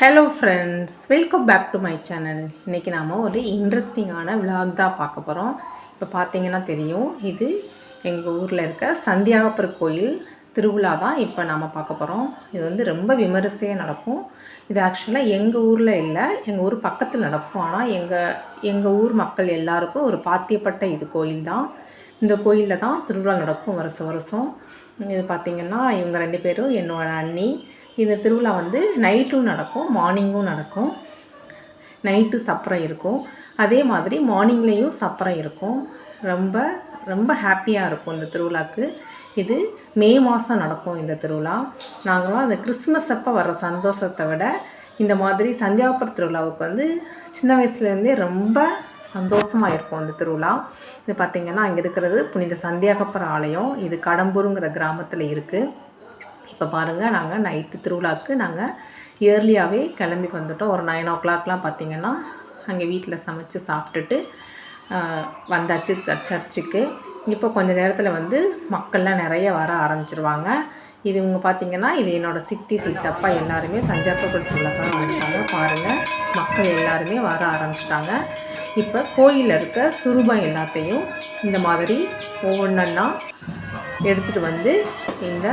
Hello friends welcome back to my channel இன்றைக்கி நாம் ஒரு இன்ட்ரெஸ்டிங்கான விலாக் தான் பார்க்க போகிறோம் இப்போ பார்த்தீங்கன்னா தெரியும் இது எங்கள் ஊரில் இருக்க சந்தியாகப்பர் கோயில் திருவிழா தான் இப்போ நாம் பார்க்க போகிறோம் இது வந்து ரொம்ப விமரிசையாக நடக்கும். இது ஆக்சுவலாக எங்கள் ஊரில் இல்லை எங்கள் ஊர் பக்கத்தில் நடக்கும். ஆனால் எங்கள் எங்கள் ஊர் மக்கள் எல்லாருக்கும் ஒரு பாத்தியப்பட்ட இது கோயில் தான். இந்த கோயிலில் தான் திருவிழா நடக்கும் வருஷம் வருஷம். இது பார்த்திங்கன்னா இவங்க ரெண்டு பேரும் என்னோடய அண்ணி இந்த திருவிழா வந்து நைட்டும் நடக்கும் மார்னிங்கும் நடக்கும். நைட்டு சப்பரம் இருக்கும். அதே மாதிரி மார்னிங்லேயும் சப்பரம் இருக்கும். ரொம்ப ரொம்ப ஹாப்பியாக இருக்கும் இந்த திருவிழாக்கு. இது மே மாதம் நடக்கும் இந்த திருவிழா. நாங்களும் அந்த கிறிஸ்மஸ் அப்போ வர்ற சந்தோஷத்தை விட இந்த மாதிரி சந்தியாபுர திருவிழாவுக்கு வந்து சின்ன வயசுலேருந்தே ரொம்ப சந்தோஷமாக இருக்கும் இந்த திருவிழா. இது பார்த்திங்கன்னா அங்கே இருக்கிறது புனித சந்தியாகப்பர் ஆலயம். இது கடம்பூருங்கிற கிராமத்தில் இருக்குது இப்போ பாருங்கள் நாங்கள் நைட்டு திருவிழாவுக்கு நாங்கள் இயர்லியாகவே கிளம்பி வந்துட்டோம். ஒரு நைன் ஓ கிளாக்லாம் பார்த்திங்கன்னா அங்கே வீட்டில் சமைச்சு சாப்பிட்டுட்டு வந்தாச்சு சர்ச்சுக்கு. இப்போ கொஞ்ச நேரத்தில் வந்து மக்கள்லாம் நிறைய வர ஆரம்பிச்சிருவாங்க. இது இவங்க பார்த்தீங்கன்னா இது என்னோடய சித்தி சித்தப்பா எல்லாருமே சஞ்சாப்பூர் திருவிழாக்காக வந்திருக்காங்க பாருங்கள் மக்கள் எல்லாருமே வர ஆரம்பிச்சிட்டாங்க. இப்போ கோயிலில் இருக்க சுரூபம் எல்லாத்தையும் இந்த மாதிரி ஒவ்வொன்றா எடுத்துகிட்டு வந்து இந்த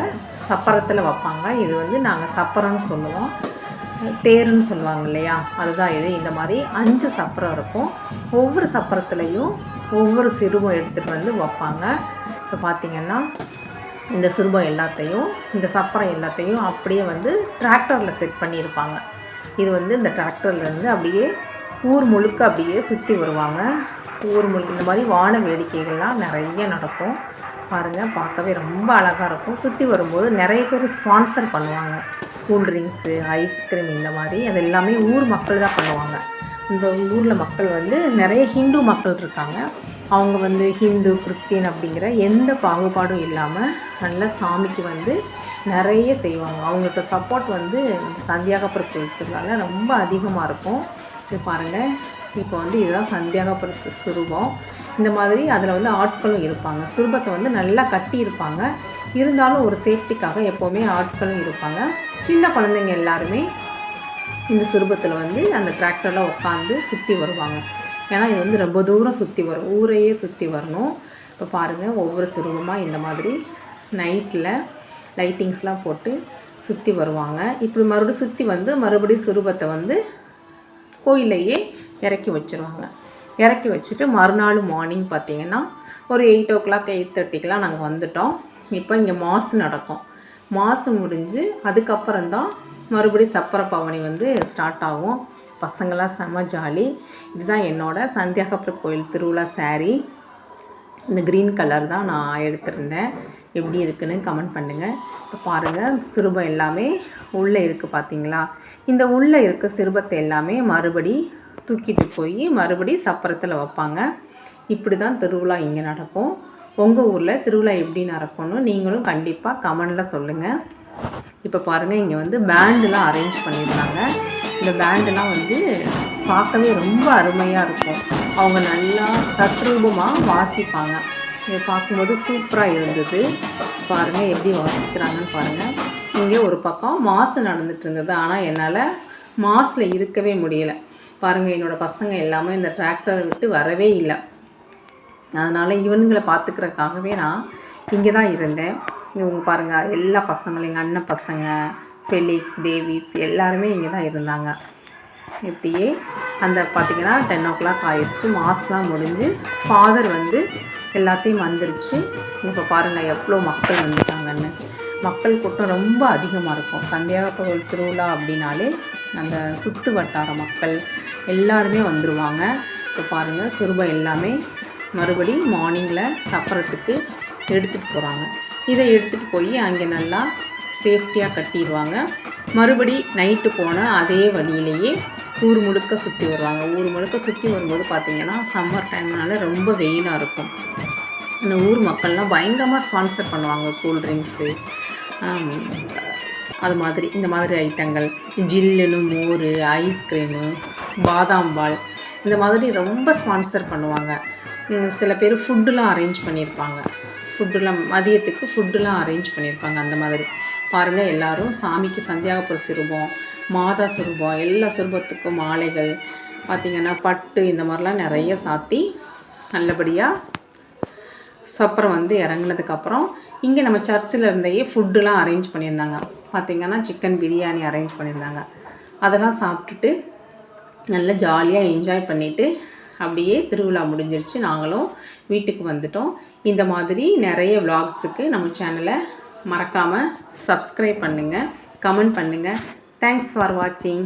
சப்பரத்தில் வைப்பாங்க. இது வந்து நாங்கள் சப்பரம்னு சொல்லுவோம். தேருன்னு சொல்லுவாங்க இல்லையா? அதுதான் இது. இந்த மாதிரி அஞ்சு சப்பரம் இருக்கும். ஒவ்வொரு சப்பரத்துலேயும் ஒவ்வொரு சிறுபம் எடுத்துகிட்டு வந்து வைப்பாங்க. இப்போ பார்த்தீங்கன்னா இந்த சுருபம் எல்லாத்தையும் இந்த சப்பரம் எல்லாத்தையும் அப்படியே வந்து டிராக்டரில் செட் பண்ணியிருப்பாங்க. இது வந்து இந்த டிராக்டர்லேருந்து அப்படியே ஊர் முழுக்க அப்படியே சுற்றி வருவாங்க. ஊர் முழுக்க இந்த மாதிரி வான வேடிக்கைகள்லாம் நிறைய நடக்கும். பாருங்கள் பார்க்கவே ரொம்ப அழகாக இருக்கும். சுற்றி வரும்போது நிறைய பேர் ஸ்பான்சர் பண்ணுவாங்க. கூல்ட்ரிங்க்ஸு ஐஸ்கிரீம் இந்த மாதிரி அது எல்லாமே ஊர் மக்கள் தான் பண்ணுவாங்க. இந்த ஊரில் மக்கள் வந்து நிறைய ஹிந்து மக்கள் இருக்காங்க. அவங்க வந்து ஹிந்து கிறிஸ்டின் அப்படிங்கிற எந்த பாகுபாடும் இல்லாமல் நல்ல சாமிக்கு வந்து நிறைய செய்வாங்க. அவங்கள்ட்ட சப்போர்ட் வந்து இந்த சந்தியாகப்புற திருவிழாவில் ரொம்ப அதிகமாக இருக்கும். இது பாருங்கள் இப்போ வந்து இதுதான் சந்தியாகப்புற சுரூபம். இந்த மாதிரி அதில் வந்து ஆட்களும் இருப்பாங்க. சுரூபத்தை வந்து நல்லா கட்டி இருப்பாங்க இருந்தாலும் ஒரு சேஃப்டிக்காக எப்போவுமே ஆட்களும் இருப்பாங்க. சின்ன குழந்தைங்க எல்லாருமே இந்த சுரூபத்தில் வந்து அந்த டிராக்டரில் உட்காந்து சுற்றி வருவாங்க. ஏன்னா இது வந்து ரொம்ப தூரம் சுற்றி வரும். ஊரையே சுற்றி வரணும். இப்போ பாருங்கள் ஒவ்வொரு சுரூபமாக இந்த மாதிரி நைட்டில் லைட்டிங்ஸ்லாம் போட்டு சுற்றி வருவாங்க. இப்படி மறுபடியும் சுற்றி வந்து மறுபடியும் சுரூபத்தை வந்து கோயிலையே இறக்கி வச்சிருவாங்க. இறக்கி வச்சுட்டு மறுநாள் மார்னிங் பார்த்தீங்கன்னா ஒரு எயிட் ஓ கிளாக் எயிட் தேர்ட்டிக்கெலாம் நாங்கள் வந்துட்டோம். இப்போ இங்கே மாசு நடக்கும். மாசு முடிஞ்சு அதுக்கப்புறம் தான் மறுபடியும் சப்பர பவனி வந்து ஸ்டார்ட் ஆகும். பசங்களாம் செம ஜாலி இதுதான் என்னோடய சந்தியாகப்புரம் கோயில் திருவிழா saree. இந்த க்ரீன் கலர் தான் நான் எடுத்திருந்தேன். எப்படி இருக்குன்னு கமெண்ட் பண்ணுங்கள் இப்போ பாருங்கள் சிறுபம் எல்லாமே உள்ளே இருக்குது பார்த்தீங்களா? இந்த உள்ளே இருக்க சிறுபத்தை எல்லாமே மறுபடி தூக்கிட்டு போய் மறுபடி சப்பரத்தில் வைப்பாங்க. இப்படி தான் திருவிழா இங்கே நடக்கும். உங்கள் ஊரில் திருவிழா எப்படி நடக்கும்னு நீங்களும் கண்டிப்பாக கமெண்டில் சொல்லுங்கள் இப்போ பாருங்கள் இங்கே வந்து பேண்டுலாம் அரேஞ்ச் பண்ணியிருந்தாங்க இந்த பேண்டெலாம் வந்து பார்க்கவே ரொம்ப அருமையாக இருக்கும். அவங்க நல்லா தத்ரூபமாக வாசிப்பாங்க. இதை பார்க்கும்போது சூப்பராக இருந்தது. பாருங்கள் எப்படி வாசிக்கிறாங்கன்னு பாருங்கள் இங்கே ஒரு பக்கம் மாசு நடந்துட்டு இருந்தது. ஆனால் என்னால் மாசில் இருக்கவே முடியலை. பாருங்கள் என்னோடய பசங்க எல்லாமே இந்த டிராக்டரை விட்டு வரவே இல்லை. அதனால் இவனுங்களை பார்த்துக்கிறதுக்காகவே நான் இங்கே தான் இருந்தேன். இவங்க பாருங்கள் எல்லா பசங்களும் எங்கள் அண்ணன் பசங்க ஃபெலிக்ஸ் டேவிஸ் எல்லாருமே இங்கே தான் இருந்தாங்க. இப்படியே அந்த பார்த்திங்கன்னா டென் ஓ கிளாக் ஆயிடுச்சு மாஸ்லாம் முடிஞ்சு ஃபாதர் வந்து எல்லாத்தையும் வந்துருச்சு. இப்போ பாருங்கள் எவ்வளோ மக்கள் வந்துட்டாங்கன்னு. மக்கள் கூட்டம் ரொம்ப அதிகமாக இருக்கும். சந்தியாகப்பகல் திருவிழா அப்படின்னாலே அந்த சுற்று வட்டார மக்கள் எல்லாருமே வந்துடுவாங்க இப்போ பாருங்கள் சிறுபை எல்லாமே மறுபடி மார்னிங்கில் சப்பரத்துக்கு எடுத்துகிட்டு போகிறாங்க இதை எடுத்துகிட்டு போய் அங்கே நல்லா சேஃப்டியாக கட்டிடுவாங்க மறுபடி நைட்டு போன அதே வழியிலேயே ஊர் முழுக்க சுற்றி வருவாங்க. ஊர் முழுக்க சுற்றி வரும்போது பார்த்திங்கன்னா சம்மர் டைம்னால ரொம்ப வெயிலாக இருக்கும். அந்த ஊர் மக்கள்லாம் பயங்கரமாக ஸ்பான்சர் பண்ணுவாங்க கூல்ட்ரிங்க்ஸு அது மாதிரி இந்த மாதிரி ஐட்டங்கள். ஜில்லுன்னு மோர் ஐஸ்கிரீமு பாதாம் பால் இந்த மாதிரி ரொம்ப ஸ்பான்சர் பண்ணுவாங்க. சில பேர் ஃபுட்டுலாம் அரேஞ்ச் பண்ணியிருப்பாங்க ஃபுட்டுலாம் மதியத்துக்கு ஃபுட்டுலாம் அரேஞ்ச் பண்ணியிருப்பாங்க அந்த மாதிரி. பாருங்கள் எல்லாரும் சாமிக்கு சந்தியாகபுர சிறுபம் மாதா சுரூபம் எல்லா சுரூபத்துக்கும் மாலைகள் பார்த்திங்கன்னா பட்டு இந்த மாதிரிலாம் நிறைய சாத்தி நல்லபடியாக சப்பரம் வந்து இறங்குனதுக்கப்புறம் இங்கே நம்ம சர்ச்சில் இருந்தையே ஃபுட்டுலாம் அரேஞ்ச் பண்ணியிருந்தாங்க. பார்த்திங்கன்னா சிக்கன் பிரியாணி அரேஞ்ச் பண்ணியிருந்தாங்க. அதெல்லாம் சாப்பிட்டுட்டு நல்லா ஜாலியாக என்ஜாய் பண்ணிவிட்டு அப்படியே திருவிழா முடிஞ்சிருச்சு. நாங்களும் வீட்டுக்கு வந்துட்டோம். இந்த மாதிரி நிறைய விலாக்ஸுக்கு நம்ம சேனலை மறக்காமல் சப்ஸ்கிரைப் பண்ணுங்கள் கமெண்ட் பண்ணுங்கள் தேங்க்ஸ் ஃபார் வாட்சிங்